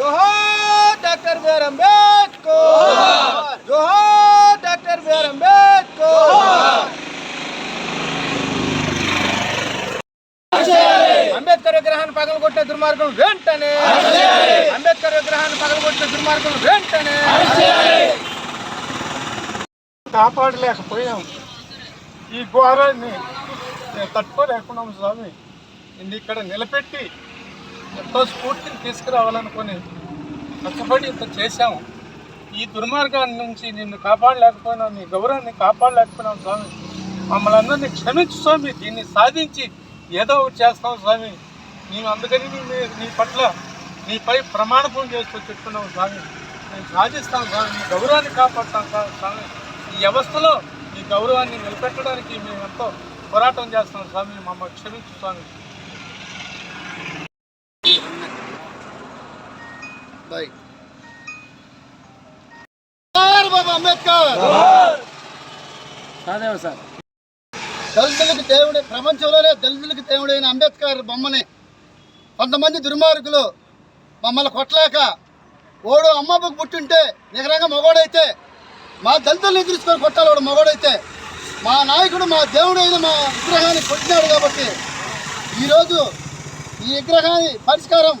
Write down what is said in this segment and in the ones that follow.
జోహార్ doctor BR Ambedkar. జోహార్ doctor B R Ambedkar. Ambedkar విగ్రహాన్ని పగలగొట్టే దుర్మార్గం వెంటనే. అంబేద్కర్ విగ్రహాన్ని పగలగొట్టే దుర్మార్గం వెంటనే. కాపాడలేకపోయాం. ఈ ఘోరాన్ని తట్టుకోలేకున్నాం స్వామి. ఇక్కడ నిలబెట్టి ఎంతో స్ఫూర్తిని తీసుకురావాలనుకొని కష్టపడి ఇంత చేశాము. ఈ దుర్మార్గాన్ని నుంచి నిన్ను కాపాడలేకపోయినా నీ గౌరవాన్ని కాపాడలేకపోయినాం స్వామి. మమ్మల్ని అందరినీ క్షమించు స్వామి దీన్ని సాధించి ఏదో ఒకటి చేస్తాం స్వామి. నేను అందుకని నీ నీ పట్ల నీపై ప్రమాణపం చేస్తూ చెప్తున్నావు స్వామి. మేము సాధిస్తాం స్వామి నీ గౌరవాన్ని కాపాడుతాం స్వామి. ఈ వ్యవస్థలో ఈ గౌరవాన్ని నిలబెట్టడానికి మేము ఎంతో పోరాటం చేస్తాం స్వామి. మమ్మల్ని క్షమించు స్వామి. బాబా అంబేద్కర్ దళితులకు దేవుడు ప్రపంచంలోనే దళితులకు దేవుడైన అంబేద్కర్ బొమ్మని కొంతమంది దుర్మార్గులు మమ్మల్ని కొట్టలేక ఓడు అమ్మకు పుట్టింటే నిగరంగా మగోడైతే మా దళితుల్ని ఎదుర్చుకొని కొట్టాలి వాడు మగోడైతే మా నాయకుడు మా దేవుడైన మా విగ్రహాన్ని కొట్టినాడు కాబట్టి ఈరోజు ఈ విగ్రహాన్ని పరిష్కారం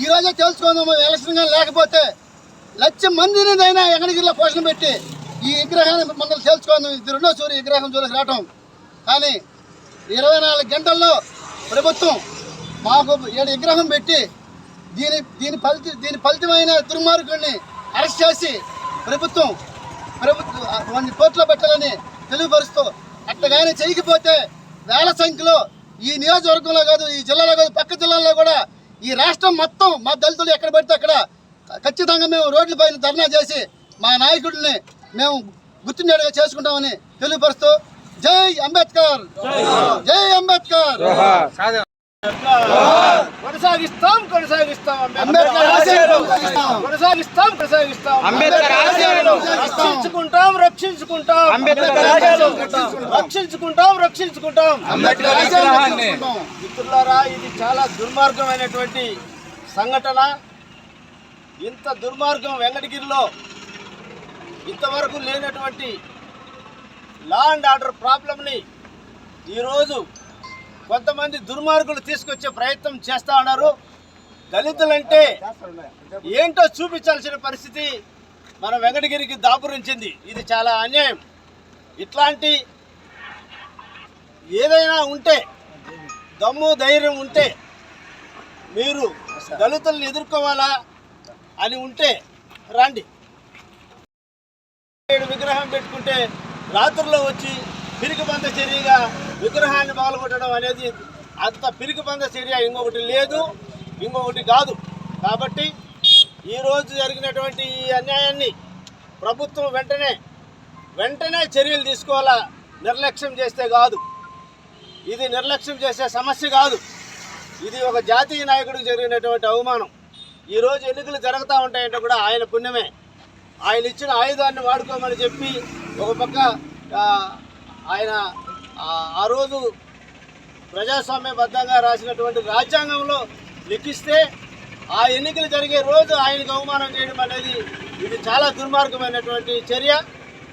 ఈరోజే తెలుసుకుందాము ఎలక్షన్ కానీ లేకపోతే లక్ష మందినిదైనా ఎక్కడికిలో పోషణ పెట్టి ఈ విగ్రహాన్ని మనం తెలుసుకుందాం. ఇది రెండో సూర్య విగ్రహం చూసి రావటం. కానీ ఇరవై నాలుగు గంటల్లో ప్రభుత్వం మాకు ఏడు విగ్రహం పెట్టి దీని దీని ఫలిత దీని ఫలితమైన దుర్మార్గుడిని అరెస్ట్ చేసి ప్రభుత్వం ప్రభుత్వం వాడిని కోర్టులో పెట్టాలని తెలియపరుస్తూ అట్టగానే చేయకపోతే వేల సంఖ్యలో ఈ నియోజకవర్గంలో కాదు ఈ జిల్లాలో కాదు పక్క జిల్లాల్లో కూడా ఈ రాష్ట్రం మొత్తం మా దళితులు ఎక్కడ పడితే అక్కడ ఖచ్చితంగా మేము రోడ్ల పైన ధర్నా చేసి మా నాయకుడిని మేము గుర్తుండేట్టుగా చేసుకుంటామని తెలియపరుస్తూ జై అంబేద్కర్! జై అంబేద్కర్! కొనసాగిస్తాం కొనసాగిస్తాం అంబేద్కర్ కొనసాగిస్తాం. కొనసాగిస్తాం రక్షించుకుంటాం రక్షించుకుంటాం రక్షించుకుంటాం. రక్షించుకుంటాం. మిత్రులారా ఇది చాలా దుర్మార్గమైనటువంటి సంఘటన ఇంత దుర్మార్గం వెంకటగిరిలో ఇంతవరకు లేనటువంటి లా అండ్ ఆర్డర్ ప్రాబ్లంని ఈరోజు కొంతమంది దుర్మార్గులు తీసుకొచ్చే ప్రయత్నం చేస్తా ఉన్నారు. దళితులంటే ఏంటో చూపించాల్సిన పరిస్థితి మన వెంకటగిరికి దాపురించింది. ఇది చాలా అన్యాయం. ఇట్లాంటి ఏదైనా ఉంటే దమ్ము ధైర్యం ఉంటే మీరు దళితులను ఎదుర్కోవాలా అని ఉంటే రండి. ఏడు విగ్రహం పెట్టుకుంటే రాత్రుల్లో వచ్చి పిరికిబంద చర్యగా విగ్రహాన్ని పగలగొట్టడం అనేది అంత పిరికిబంద చర్య ఇంకొకటి లేదు ఇంకొకటి కాదు. కాబట్టి ఈరోజు జరిగినటువంటి ఈ అన్యాయాన్ని ప్రభుత్వం వెంటనే వెంటనే చర్యలు తీసుకోవాలా నిర్లక్ష్యం చేస్తే కాదు. ఇది నిర్లక్ష్యం చేసే సమస్య కాదు. ఇది ఒక జాతీయ నాయకుడికి జరిగినటువంటి అవమానం. ఈరోజు ఎన్నికలు జరుగుతూ ఉంటాయంటే కూడా ఆయన పుణ్యమే. ఆయన ఇచ్చిన ఆయుధాన్ని వాడుకోమని చెప్పి ఒక పక్క ఆయన ఆ- రోజు ప్రజాస్వామ్యబద్ధంగా రాసినటువంటి రాజ్యాంగంలో లిఖిస్తే ఆ ఎన్నికలు జరిగే రోజు ఆయనకు అవమానం చేయడం అనేది ఇది చాలా దుర్మార్గమైనటువంటి చర్య.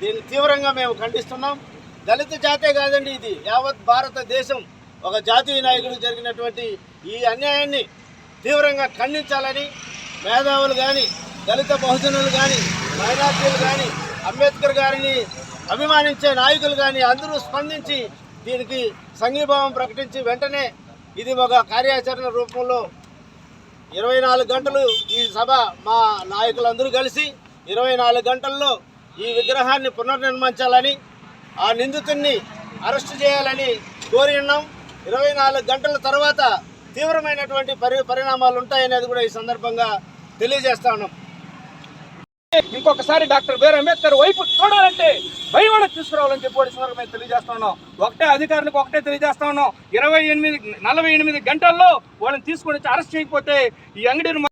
దీన్ని తీవ్రంగా మేము ఖండిస్తున్నాం. దళిత జాతే కాదండి ఇది. యావత్ భారతదేశం ఒక జాతీయ నాయకుడు జరిగినటువంటి ఈ అన్యాయాన్ని తీవ్రంగా ఖండించాలని మేధావులు కానీ దళిత బహుజనులు కానీ మైనార్టీలు కానీ అంబేద్కర్ గారిని అభిమానించే నాయకులు కానీ అందరూ స్పందించి దీనికి సంఘీభావం ప్రకటించి వెంటనే ఇది ఒక కార్యాచరణ రూపంలో ఇరవై నాలుగు గంటలు ఈ సభ మా నాయకులందరూ కలిసి ఇరవై నాలుగు గంటల్లో ఈ విగ్రహాన్ని పునర్నిర్మించాలని ఆ నిందితుడిని అరెస్టు చేయాలని కోరి ఉన్నాం. ఇరవై నాలుగు గంటల తర్వాత తీవ్రమైనటువంటి పరి పరిణామాలు ఉంటాయనేది కూడా ఈ సందర్భంగా తెలియజేస్తా ఉన్నాం. ఇంకొకసారి డాక్టర్ బిఆర్ అంబేద్కర్ వైపు చూడాలంటే భయవాడ తీసుకురావాలని చెప్పి కూడా సందర్భంగా తెలియజేస్తా ఉన్నాం. ఒకటే అధికారులకు ఒకటే తెలియజేస్తా ఉన్నాం. ఇరవై ఎనిమిది నలభై ఎనిమిది గంటల్లో వాళ్ళని తీసుకొని వచ్చి అరెస్ట్ చేయకపోతే ఈ అంగడిని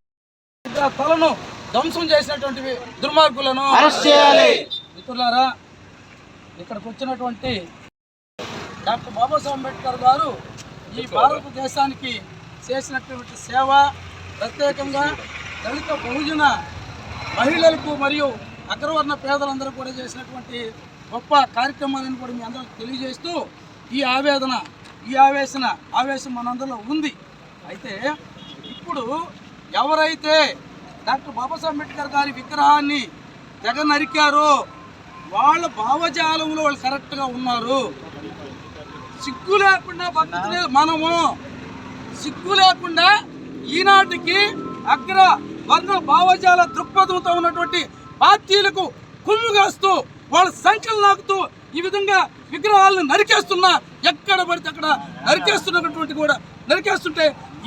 తలను ధ్వంసం చేసినటువంటి దుర్మార్గులను అరెస్ట్ చేయాలి. మిత్రులారా ఇక్కడికి వచ్చినటువంటి డాక్టర్ బాబాసాహెబ్ అంబేద్కర్ గారు ఈ భారతదేశానికి చేసినటువంటి సేవ ప్రత్యేకంగా దళిత బహుజన మహిళలకు మరియు అగ్రవర్ణ పేదలందరూ కూడా చేసినటువంటి గొప్ప కార్యక్రమాలను కూడా మీ అందరికి తెలియజేస్తూ ఈ ఆవేదన ఈ ఆవేశన ఆవేశం మనందరిలో ఉంది. అయితే ఇప్పుడు ఎవరైతే డాక్టర్ బాబాసాహెబ్ అంబేద్కర్ గారి విగ్రహాన్ని తెగ నరికారో వాళ్ళ భావజాలంలో వాళ్ళు కరెక్ట్గా ఉన్నారు. సిగ్గు లేకుండా బతుకులేదు మనము. సిగ్గు లేకుండా ఈనాటికి అగ్ర వర్ణ భావజాల దృక్పథంతో ఉన్నటువంటి పార్టీలకు కుమ్ముగాస్తూ వాళ్ళ సంఖ్యలు నాకుతూ ఈ విధంగా విగ్రహాలను నరికేస్తున్నా ఎక్కడ పడితే అక్కడ నరికేస్తున్నటువంటి కూడా నరికేస్తుంటే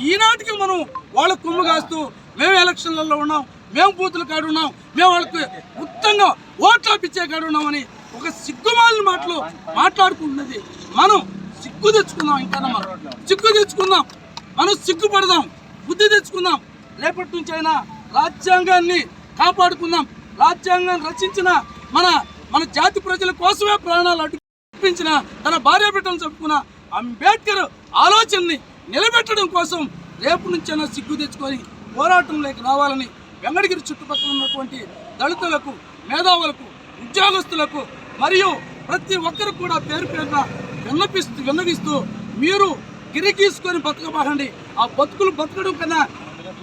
ఈనాటికి మనం వాళ్ళ కుమ్ము కాస్తూ మేము ఎలక్షన్లలో ఉన్నాం మేము బూతుల కాడు ఉన్నాం మేము వాళ్ళకి ఉత్తంగా ఓట్లు ఇచ్చే కాడు ఉన్నామని ఒక సిగ్గుమాలిన మాటలు మాట్లాడుకుంటున్నది. మనం సిగ్గు తెచ్చుకుందాం ఇంకా మనం. సిగ్గు తెచ్చుకుందాం. మనం సిగ్గుపడదాం. బుద్ధి తెచ్చుకుందాం. రేపటి నుంచి అయినా రాజ్యాంగాన్ని కాపాడుకుందాం. రాజ్యాంగాన్ని రచించిన మన మన జాతి ప్రజల కోసమే ప్రాణాలు అర్పించిన తన భార్య బిడ్డను చెప్పుకున్న అంబేద్కర్ ఆలోచనని నిలబెట్టడం కోసం రేపు నుంచైనా సిగ్గు తెచ్చుకొని పోరాటంలోకి రావాలని వెంగడగిరి చుట్టుపక్కల ఉన్నటువంటి దళితులకు మేధావులకు ఉద్యోగస్తులకు మరియు ప్రతి ఒక్కరు కూడా పేరు పేరున విన్నపిస్తూ విన్నవిస్తూ మీరు గిరిగీసుకొని బతకబాకండి. ఆ బతుకులు బతకడం కన్నా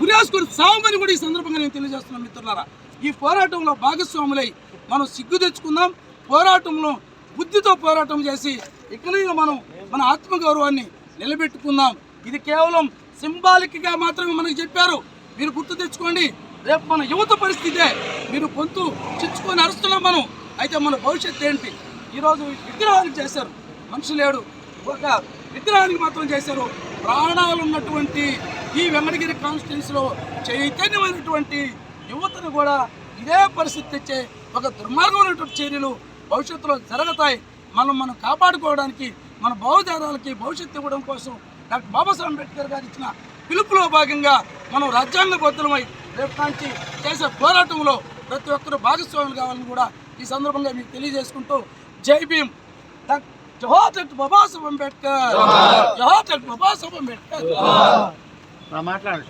ఉరేసుకొని సావమని కూడా ఈ సందర్భంగా నేను తెలియజేస్తున్నాను మిత్రులారా. ఈ పోరాటంలో భాగస్వాములై మనం సిగ్గు తెచ్చుకుందాం. పోరాటంలో బుద్ధితో పోరాటం చేసి ఇక్కడైనా మనం మన ఆత్మగౌరవాన్ని నిలబెట్టుకుందాం. ఇది కేవలం సింబాలిక్గా మాత్రమే మనకు చెప్పారు. మీరు గుర్తు తెచ్చుకోండి. రేపు మన యువత పరిస్థితే మీరు గొంతు చిచ్చుకొని అరుస్తున్నాం మనం. అయితే మన భవిష్యత్తు ఏంటి? ఈరోజు విగ్రహానికి చేశారు. మనిషి లేడు. ఒక విగ్రహానికి మాత్రం చేశారు. ప్రాణాలు ఉన్నటువంటి ఈ వెంకటగిరి కాన్స్టిట్యున్సీలో చైతన్యమైనటువంటి యువతను కూడా ఇదే పరిస్థితి తెచ్చే ఒక దుర్మార్గమైనటువంటి చర్యలు భవిష్యత్తులో జరుగుతాయి. మనం మనం కాపాడుకోవడానికి మన భావజాలాలకి భవిష్యత్తు ఇవ్వడం కోసం డాక్టర్ బాబాసాహెబ్ అంబేద్కర్ గారు ఇచ్చిన పిలుపులో భాగంగా మనం రాజ్యాంగ బద్దులమై రేపు నుంచి చేసే పోరాటంలో ప్రతి ఒక్కరూ భాగస్వాములు కావాలని కూడా ఈ సందర్భంగా మీకు తెలియజేసుకుంటూ జై భీమ్. డాక్- జవహర్ డాక్టర్ బాబాసాహెబ్ అంబేద్కర్. జవహర్ డాక్టర్ బాబాసాహెబ్ అంబేద్కర్. మాట్లాడండి